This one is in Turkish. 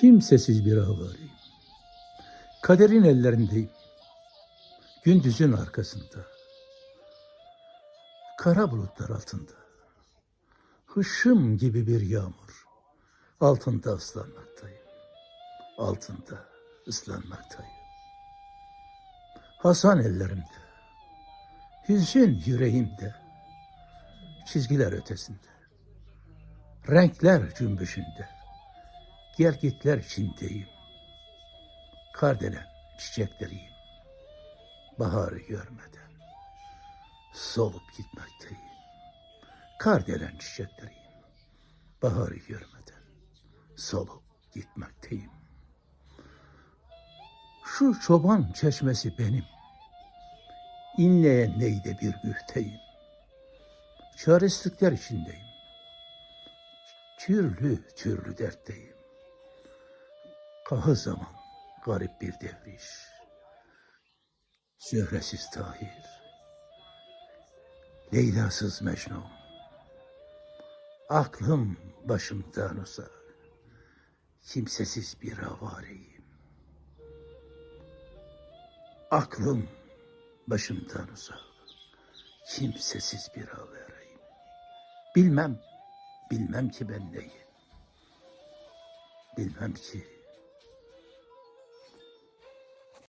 Kimsesiz bir avareyim. Kaderin ellerindeyim. Gündüzün arkasında. Kara bulutlar altında. Hışım gibi bir yağmur. Altında ıslanmaktayım. Altında ıslanmaktayım. Hasan ellerimde. Hüzün yüreğimde. Çizgiler ötesinde. Renkler cümbüşünde. Gelgitler içindeyim. Kardelen çiçekleriyim. Baharı görmeden solup gitmekteyim. Kardelen çiçekleriyim. Baharı görmeden solup gitmekteyim. Şu çoban çeşmesi benim. İnleyen neyde bir gühteyim. Çaresizlikler içindeyim. Türlü türlü dertteyim. Kahı zaman garip bir devriş. Zöhresiz Tahir. Leyla'sız Mecnun. Aklım başımdan uzak. Kimsesiz bir avareyim. Aklım başımdan uzak. Kimsesiz bir avareyim. Bilmem, bilmem ki ben neyim. Bilmem ki